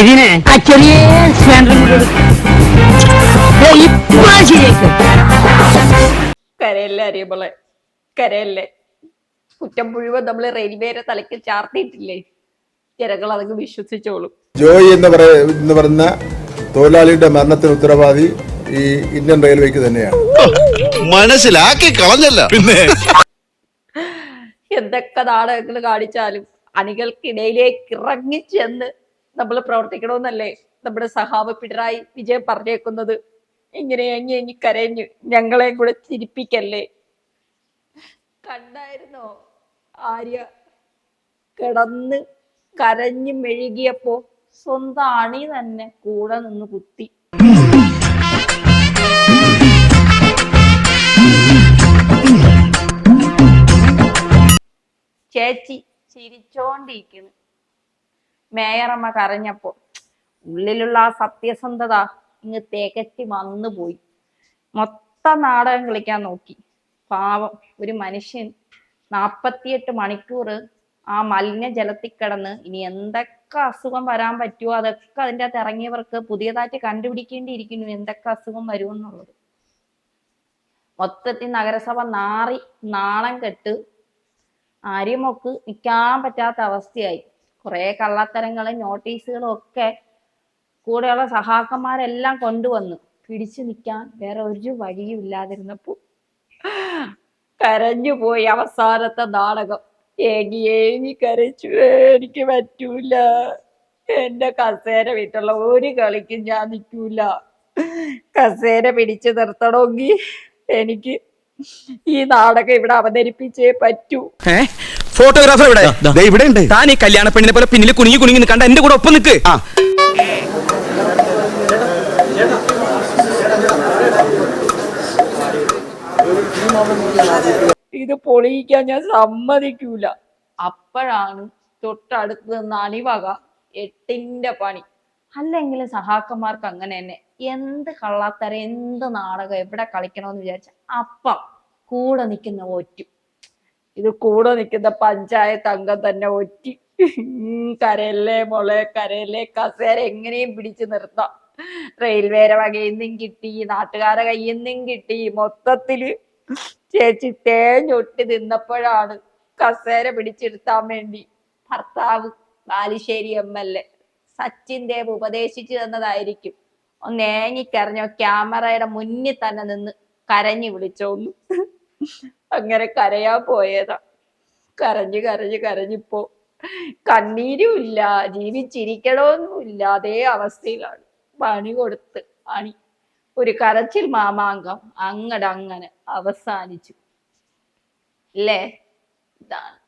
ഇതിനെ ആ ചെറിയ കരയല്ലേ അറിയുമ്പോളെ കരയല്ലേ? കുറ്റം മുഴുവൻ നമ്മൾ റെയിൽവേയുടെ തലയ്ക്ക് ചാർത്തിയിട്ടില്ലേ? ജനങ്ങൾ അതൊക്കെ വിശ്വസിച്ചോളും. ജോയി എന്ന് പറയുന്ന തൊഴിലാളിയുടെ മരണത്തിന് ഉത്തരവാദി ഈ ഇന്ത്യൻ റെയിൽവേക്ക് തന്നെയാണ്. മനസ്സിലാക്കി കളഞ്ഞല്ല. പിന്നെ? എന്തൊക്കെ നാടകങ്ങൾ കാണിച്ചാലും അണികൾക്കിടയിലേക്ക് ഇറങ്ങിച്ചെന്ന് നമ്മൾ പ്രവർത്തിക്കണമെന്നല്ലേ? നമ്മുടെ സഹാബ് പിണറായി വിജയം പറഞ്ഞേക്കുന്നത്. ഇങ്ങനെ എങ്ങി എങ്ങി കരഞ്ഞു ഞങ്ങളെ കൂടെ ചിരിപ്പിക്കല്ലേ? കണ്ടായിരുന്നോ? ആര്യ കിടന്ന് കരഞ്ഞു മെഴുകിയപ്പോ സ്വന്തം അണി തന്നെ കൂടെ നിന്ന് കുത്തി. ചേച്ചി ചിരിച്ചോണ്ടിരിക്കുന്നു. മേയറമ്മ കരഞ്ഞപ്പോ ഉള്ളിലുള്ള ആ സത്യസന്ധത ഇങ്ങ് തികറ്റി വന്നു പോയി മൊത്തം നാടകം കളിക്കാൻ നോക്കി. പാവം ഒരു മനുഷ്യൻ നാപ്പത്തിയെട്ട് മണിക്കൂർ ആ മലിന ജലത്തിൽ കിടന്ന് ഇനി എന്തൊക്കെ അസുഖം വരാൻ പറ്റുമോ അതൊക്കെ അതിന്റെ അകത്ത് ഇറങ്ങിയവർക്ക് പുതിയതായിട്ട് കണ്ടുപിടിക്കേണ്ടിയിരിക്കുന്നു എന്തൊക്കെ അസുഖം വരുമെന്നുള്ളത്. മൊത്തത്തിൽ നഗരസഭ നാറി നാണം കെട്ട് ആര്യമൊക്ക് നിൽക്കാൻ പറ്റാത്ത അവസ്ഥയായി. കുറേ കള്ളത്തരങ്ങളും നോട്ടീസുകളും ഒക്കെ കൂടെയുള്ള സഹാക്കന്മാരെല്ലാം കൊണ്ടുവന്നു പിടിച്ചു നിൽക്കാൻ വേറെ ഒരു വഴിയും ഇല്ലാതിരുന്നപ്പോ കരഞ്ഞു പോയി അവസാനത്തെ നാടകം. ഏങ്ങി ഏങ്ങി കരച്ചു. എനിക്ക് പറ്റൂല. എന്റെ കസേര വിട്ടുള്ള ഒരു കളിക്കും ഞാൻ നിൽക്കൂല. കസേര പിടിച്ചു നിർത്തണമെങ്കിൽ എനിക്ക് ഈ നാടകം ഇവിടെ അവതരിപ്പിച്ചേ പറ്റൂ. ഫോട്ടോഗ്രാഫർ ഇവിടെ ദേ ഇവിടെ ഉണ്ട്. താൻ ഈ കല്യാണ പെണ്ണിനെ പോലെ പിന്നിൽ കുനിങ്ങി കുനിങ്ങി നിൽക്കണ്ട എന്റെ കൂടെ ഒപ്പം നിൽക്ക് ഇത് പൊളിയിക്കാൻ ഞാൻ സമ്മതിക്കൂല. അപ്പോഴാണ് തൊട്ടടുത്ത് നിന്ന് അണിവക എട്ടിന്റെ പണി. അല്ലെങ്കിലും സഹാക്കന്മാർക്ക് അങ്ങനെ തന്നെ. എന്ത് കള്ളാത്തര എന്ത് നാടകം എവിടെ കളിക്കണമെന്ന് വിചാരിച്ച അപ്പം കൂടെ നിൽക്കുന്ന ഒറ്റു ഇത് കൂടെ നിൽക്കുന്ന പഞ്ചായത്ത് അംഗം തന്നെ ഒറ്റി. കരയല്ലേ മോളെ കരയല്ലേ? കസേര എങ്ങനെയും പിടിച്ചു നിർത്താം. റെയിൽവേരെ വകയിന്നും കിട്ടി നാട്ടുകാരെ കയ്യിൽ നിന്നും കിട്ടി. മൊത്തത്തിൽ ചേച്ചി തേഞ്ഞൊട്ടി നിന്നപ്പോഴാണ് കസേര പിടിച്ചെടുത്താൻ വേണ്ടി ഭർത്താവ് Balussery M L A Sachin Dev ഉപദേശിച്ചു തന്നതായിരിക്കും. ഒന്ന് ഏങ്ങിക്കരഞ്ഞോ ക്യാമറയുടെ മുന്നിൽ തന്നെ നിന്ന് കരഞ്ഞു വിളിച്ചോന്നു അങ്ങനെ കരയാൻ പോയതാ. കരഞ്ഞു കരഞ്ഞു കരഞ്ഞിപ്പോ കണ്ണീരും ഇല്ല ജീവിച്ചിരിക്കണമെന്നുമില്ല അതേ അവസ്ഥയിലാണ്. പണി കൊടുത്ത് പണി. ഒരു കരച്ചിൽ മാമാങ്കം അങ്ങടങ്ങനെ അവസാനിച്ചു. അല്ലേ? ഇതാണ്.